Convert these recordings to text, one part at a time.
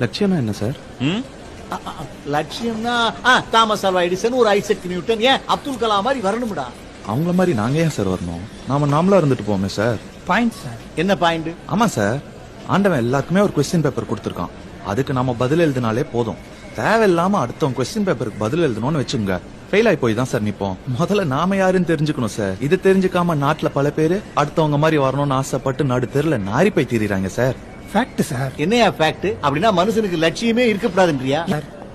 லட்சியம்னா என்ன சார்? லட்சியம்னா ஆ, தாமஸ் ஆல்வா எடிசன் ஒரு ஐசக் நியூட்டன். ஏன் அப்துல் கலாம் மாதிரி வரணும்டா? அவங்கள மாதிரி நாங்க ஏன் சார் வரணும்? நாம நாமளா இருந்துட்டு போமே சார். பாயிண்ட் சார் என்ன பாயிண்ட் ஆமா சார். ஆண்டவன் எல்லாருக்குமே ஒரு கொஸ்டின் பேப்பர் கொடுத்துருக்கான். அதுக்கு நாம பதில் எழுதினாலே போதும். தேவையில்லாம அடுத்தவங்க கொஸ்டின் பேப்பருக்கு பதில் எழுதணும்னு வச்சுங்க ஃபெயில் ஆகி போய் தான் சார் நிப்போம். முதல்ல நாம யாருன்னு தெரிஞ்சுக்கணும் சார். இது தெரிஞ்சுக்காம நாட்டுல பல பேரு அடுத்தவங்க மாதிரி வரணும்னு ஆசைப்பட்டு நடு தெருல நாரி போய் திரிறாங்க சார். ஃபேக்ட் சார் என்னையா ஃபேக்ட் அப்படின்னா மனுஷனுக்கு லட்சியமே இருக்கக்கூடாதுன்றியா?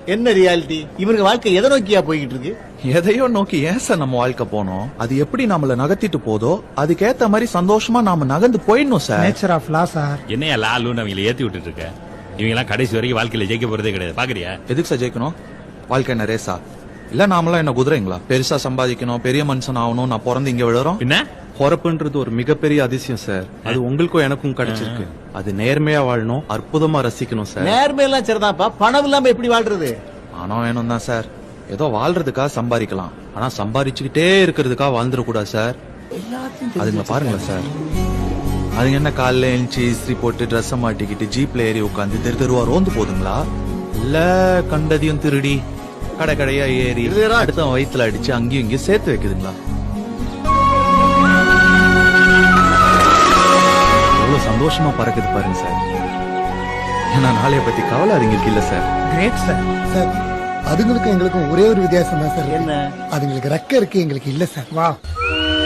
என்ன ரியாலிட்டி இவனுக்கு வாழ்க்கை எதை நோக்கியா போய்கிட்டு இருக்கு எதையோ நோக்கி ஏன் சார் நம்ம வாழ்க்கை போனோம்? அது எப்படி நம்மள நகர்த்திட்டு போதோ அதுக்கேத்த மாதிரி சந்தோஷமா நாம நகர்ந்து போயிடணும் sir nature of law sir என்னையா லாலுன்னு அவங்களை ஏத்தி விட்டுட்டு இருக்க இவங்க எல்லாம் கடைசி வரைக்கும் வாழ்க்கையில ஜெயிக்க போறதே கிடையாது. பாக்குறியா? எதுக்கு சார் ஜெயிக்கணும்? வாழ்க்கை என்ன ரேசா இல்ல நாமெல்லாம் என்ன குதிரைங்களா? பெருசா சம்பாதிக்கணும் பெரிய மனுஷன் ஆகணும் நான் பிறந்து இங்க விழுறோம்? என்ன பொறப்புன்றது ஒரு மிகப்பெரிய அதிசயம் சார். அது உங்களுக்கும் எனக்கும் கிடைச்சிருக்கு. அது நேர்மையா வாழணும் அற்புதமா ரசிக்கணும் சார். நேர்மையெல்லாம் சரிதான்ப்பா. பணம் இல்லாம எப்படி வாழ்றது? பணம் வேணும் தான் சார். ஏதோ வாழ்றதுக்காக சம்பாதிக்கலாம். ஆனா சம்பாதிச்சுக்கிட்டே இருக்கிறதுக்காக வாழ்ந்துடக்கூடாது சார். அதுங்களை பாருங்களேன் சார். அதுங்க என்ன காலைல எழுந்துச்சு இஸ்திரி போட்டு ட்ரெஸ்ஸை மாட்டிக்கிட்டு ஜீப்ல ஏறி உட்காந்து தெரு தெருவா ரோந்து போதுங்களா? இல்ல கண்டதையும் திருடி கடை கடையா ஏறி. அடுத்த வயித்துல அடிச்சு அங்கேயும் இங்கேயும் சேர்த்து வைக்குதுங்களா? சந்தோஷமா பறக்குது பாருங்க சார். ஏன்னா நாளைய பத்தி கவலை அதுங்களுக்கு இல்ல சார். கிரேட் சார் சார் அதுங்களுக்கும் எங்களுக்கும் ஒரே ஒரு வித்தியாசம் தான் சார். என்ன? அதுங்களுக்கு ரெக்க இருக்கு எங்களுக்கு இல்ல சார். வா.